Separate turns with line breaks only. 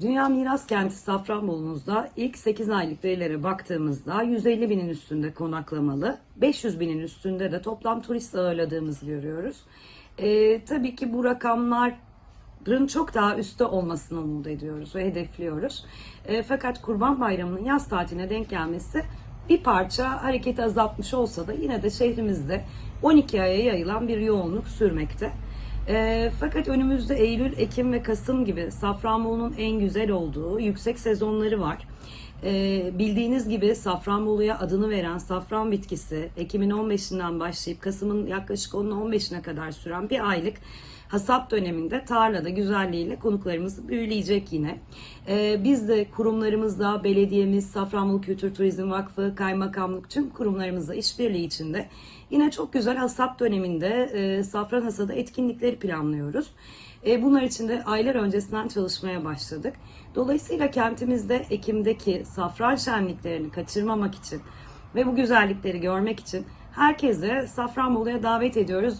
Dünya Miras Kenti Safranbolu'nuzda ilk 8 aylık verilere baktığımızda 150 binin üstünde konaklamalı, 500 binin üstünde de toplam turist ağırladığımızı görüyoruz. Ee, tabii ki bu rakamların çok daha üstte olmasını umut ediyoruz ve hedefliyoruz. Ee, fakat Kurban Bayramı'nın yaz tatiline denk gelmesi bir parça hareketi azaltmış olsa da yine de şehrimizde 12 aya yayılan bir yoğunluk sürmekte. E, fakat önümüzde Eylül, Ekim ve Kasım gibi Safranbolu'nun en güzel olduğu yüksek sezonları var. E, bildiğiniz gibi Safranbolu'ya adını veren safran bitkisi Ekim'in 15'inden başlayıp Kasım'ın yaklaşık 10'un 15'ine kadar süren bir aylık hasat döneminde tarlada güzelliğiyle konuklarımızı büyüleyecek yine. Ee, biz de kurumlarımızla, belediyemiz, Safranbolu Kültür Turizm Vakfı, kaymakamlık tüm kurumlarımızla işbirliği içinde yine çok güzel hasat döneminde e, safran hasadı etkinlikleri planlıyoruz. E, bunlar için de aylar öncesinden çalışmaya başladık. Dolayısıyla kentimizde Ekim'deki safran şenliklerini kaçırmamak için ve bu güzellikleri görmek için herkese Safranbolu'ya davet ediyoruz.